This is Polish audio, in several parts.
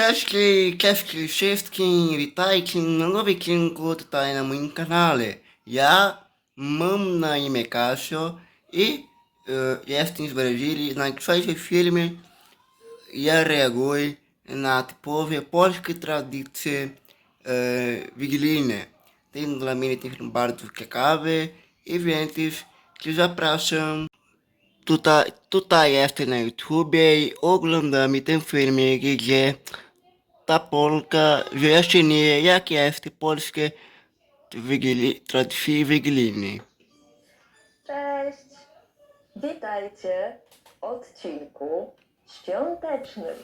Cześć, cześć wszystkim, witajcie na nowym odcinku tutaj na moim kanale. Ja mam na imię Casio i e, jestem z Brazylii. Na dzisiejszym filmie ja reaguję na typowe polskie tradycje e, wigilijne. Ten dla mnie ten film bardzo ciekawy i więc cię zapraszam Tutaj, tutaj jestem na YouTubie i oglądamy ten filmik, gdzie ta Polka wyjaśni, jak jest polskie wigili, tradycje wigilijne. Cześć! Witajcie w odcinku świątecznym.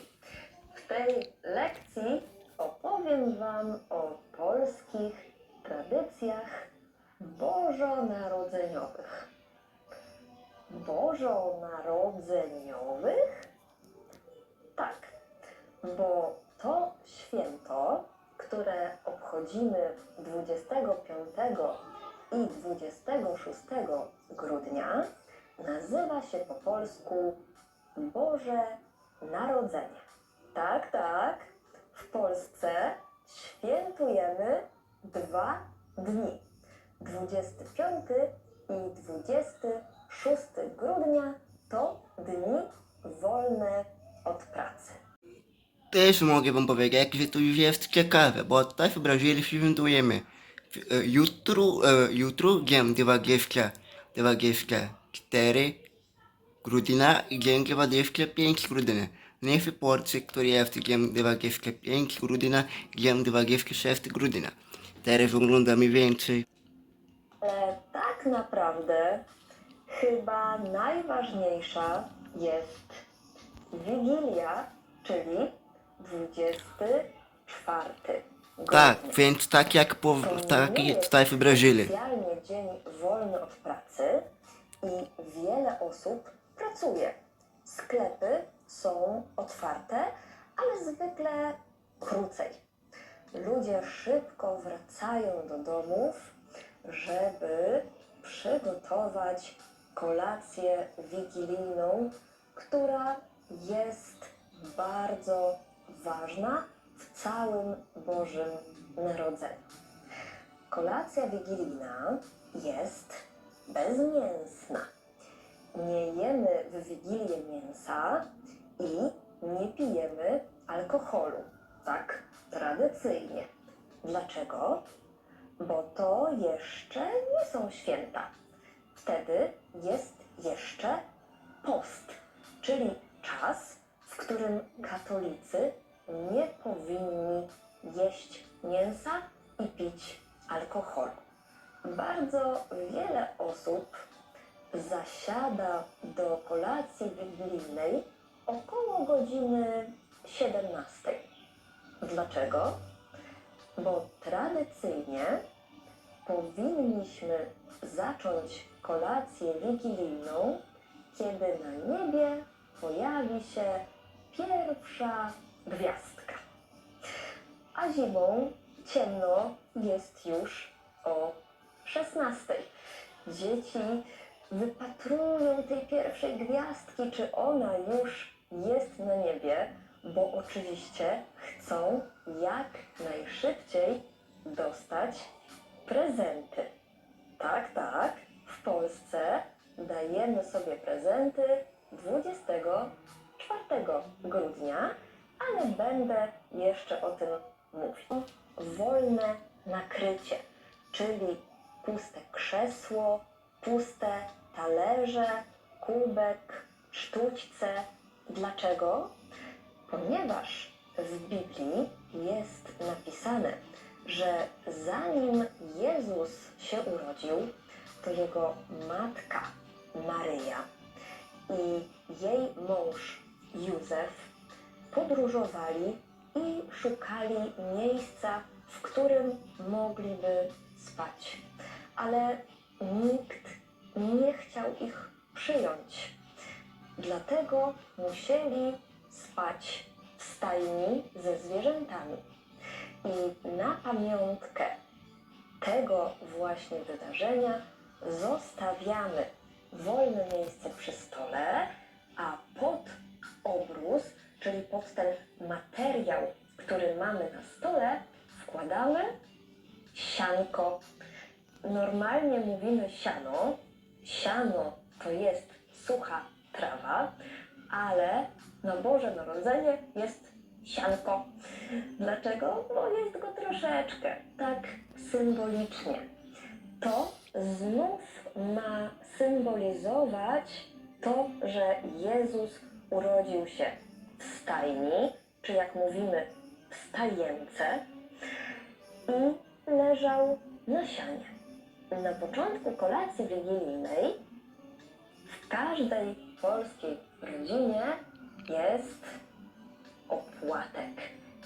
W tej lekcji opowiem Wam o polskich tradycjach bożonarodzeniowych. Bożonarodzeniowych? Tak, bo święto, które obchodzimy 25 i 26 grudnia, nazywa się po polsku Boże Narodzenie. Tak, tak, w Polsce świętujemy dwa dni. 25 i 26 grudnia to dni wolne od pracy. Też mogę wam powiedzieć, że to już jest ciekawe, bo tutaj w Brazylii świętujemy e, jutro, e, jutro dzień 20, 24 grudnia i dzień 25 grudnia. Nie w Polsce, który jest dzień 25 grudnia, dzień 26 grudnia. Teraz oglądamy więcej. Ale tak naprawdę chyba najważniejsza jest Wigilia, czyli 24 Tak, grudnia. więc tak jak po, tak tutaj w Brazylii. Oficjalnie dzień wolny od pracy i wiele osób pracuje. Sklepy są otwarte, ale zwykle krócej. Ludzie szybko wracają do domów, żeby przygotować kolację wigilijną, która jest bardzo ważna w całym Bożym Narodzeniu. Kolacja wigilijna jest bezmięsna. Nie jemy w Wigilię mięsa i nie pijemy alkoholu. Tak tradycyjnie. Dlaczego? Bo to jeszcze nie są święta. Wtedy jest jeszcze post, czyli czas, którym katolicy nie powinni jeść mięsa i pić alkoholu. Bardzo wiele osób zasiada do kolacji wigilijnej około godziny 17. Dlaczego? Bo tradycyjnie powinniśmy zacząć kolację wigilijną, kiedy na niebie pojawi się pierwsza gwiazdka. A zimą ciemno jest już o 16. Dzieci wypatrują tej pierwszej gwiazdki, czy ona już jest na niebie, bo oczywiście chcą jak najszybciej dostać prezenty. Tak, tak, w Polsce dajemy sobie prezenty 24 grudnia, ale będę jeszcze o tym mówić. Wolne nakrycie, czyli puste krzesło, puste talerze, kubek, sztućce. Dlaczego? Ponieważ w Biblii jest napisane, że zanim Jezus się urodził, to jego matka Maryja i jej mąż Józef podróżowali i szukali miejsca, w którym mogliby spać. Ale nikt nie chciał ich przyjąć. Dlatego musieli spać w stajni ze zwierzętami. I na pamiątkę tego właśnie wydarzenia zostawiamy wolne miejsce przy stole, pod ten materiał który mamy na stole, wkładamy sianko. Normalnie mówimy siano. Siano to jest sucha trawa, ale na Boże Narodzenie jest sianko. Dlaczego? Bo jest go troszeczkę, tak symbolicznie. To znów ma symbolizować to, że Jezus urodził się stajni, czy jak mówimy, w stajence i leżał na sianie. Na początku kolacji wigilijnej w każdej polskiej rodzinie jest opłatek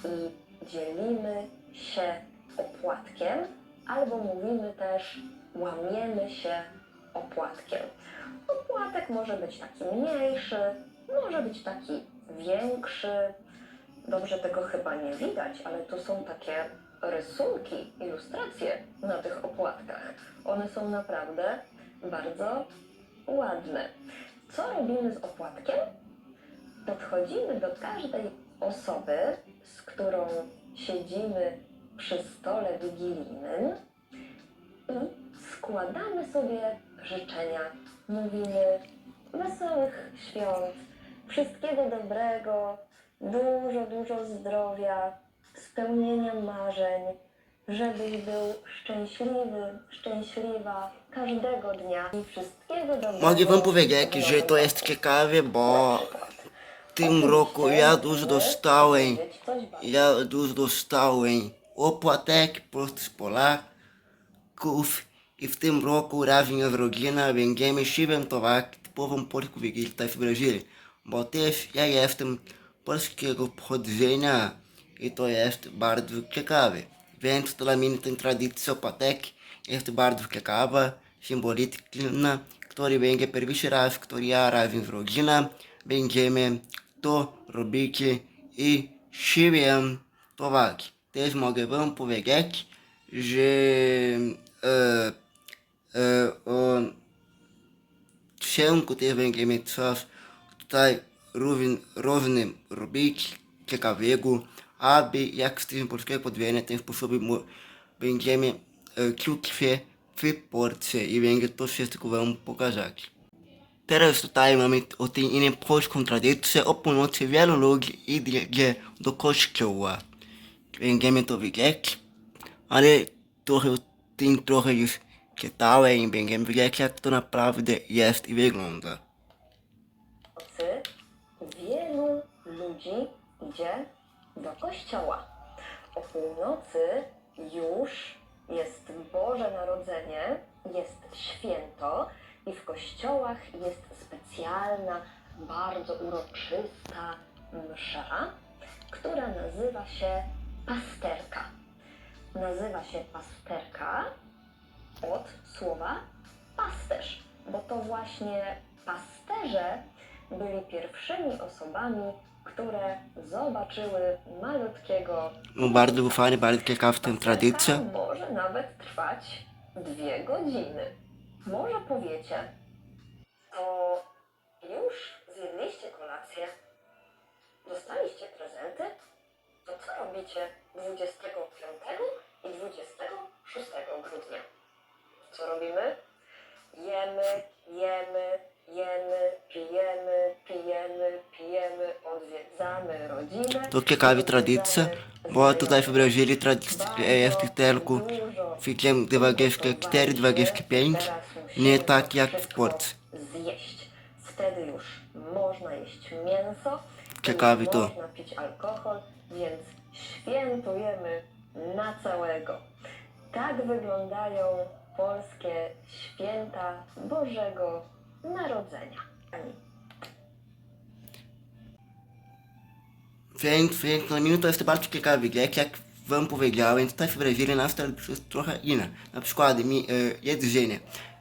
i dzielimy się opłatkiem, albo mówimy też łamiemy się opłatkiem. Opłatek może być taki mniejszy, może być taki większy. Dobrze tego chyba nie widać, ale tu są takie rysunki, ilustracje na tych opłatkach. One są naprawdę bardzo ładne. Co robimy z opłatkiem? Podchodzimy do każdej osoby, z którą siedzimy przy stole wigilijnym i składamy sobie życzenia. Mówimy wesołych świąt, wszystkiego dobrego, dużo, dużo zdrowia, spełnienia marzeń, żebyś był szczęśliwy, szczęśliwa każdego dnia. I wszystkiego dobrego. Mogę wam powiedzieć, że to jest ciekawe, bo w tym roku ja dużo dostałem, ja dużo dostałem opłatek z Polaków i w tym roku razem z rodziną będziemy świętować typową polską Wigilię w Brazylii, bo też ja jestem polskiego pochodzenia i to jest bardzo ciekawe. Więc dla mnie ten tradycja opłatek jest bardzo ciekawa, symboliczna, który będzie pierwszy raz, który ja razem z rodziną będziemy to robić i świętować. Też mogę wam powiedzieć, że e, e, o Siemku też będziemy coś tutaj różnym, różnym robić ciekawego, aby jak w tym polskiego podwórka ten sposób mo- będziemy e, się w Polsce i będzie to wszystko wam pokazać. Teraz tutaj mamy o tej innej polską tradycję, o północy wielu ludzi idzie do kościoła. Będziemy to widzieć, ale trochę, tym trochę już czytałem i będziemy widzieć jak to naprawdę jest i wygląda. Ludzi idzie do kościoła. O północy już jest Boże Narodzenie, jest święto i w kościołach jest specjalna, bardzo uroczysta msza, która nazywa się pasterka. Nazywa się pasterka od słowa pasterz, bo to właśnie pasterze byli pierwszymi osobami, które zobaczyły malutkiego. No, bardzo fajnie, bardzo ciekawa tę tradycja. Może nawet trwać dwie godziny. Może powiecie, to już zjedliście kolację? Dostaliście prezenty? To co robicie 25 i 26 grudnia? Co robimy? Jemy, jemy, jemy, pijemy, pijemy, pijemy, odwiedzamy rodzinę. To ciekawa tradycja, bo tutaj w Brazylii tradycja jest tylko widziałem 24, 25, nie tak jak w Polsce. Zjeść. Wtedy już można jeść mięso. Ciekawe i to. Można pić alkohol, więc świętujemy na całego. Tak wyglądają polskie święta Bożego Narodzenia. Więc, więc dla mnie to jest bardzo ciekawe, jak, jak wam powiedziałem, tutaj w Brazylii nas to jest trochę inne. Na przykład mi, e, jedzenie.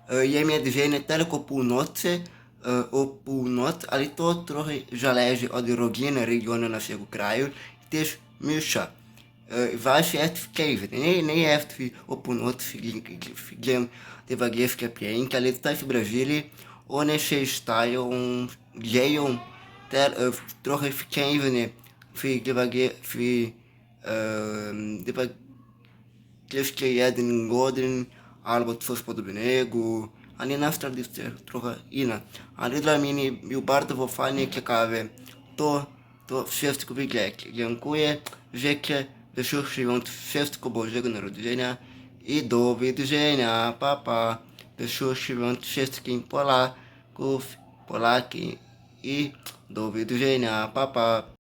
E, jem jedzenie tylko północy, e, o północy, ale to trochę zależy od rodziny, regionu naszego kraju. Też mysza. E, wasz jest w Kiewie, nie, nie jest w, o północy, w, gdzie 25, ale tutaj w Brazylii one się stają, dzieją ter, e, w- trochę w Kiewie, w, w, w em, chyba jeszcze jeden godzin albo coś podobnego, ale nasz tradycja trochę inna. Ale dla mnie był bardzo fajnie ciekawe. To, to wszystko wygląda. Dziękuję, życzę wesołych świąt, wszystko Bożego Narodzenia i do widzenia, papa. Wesołych świąt wszystkim Polaków, Polaki i do widzenia, papa.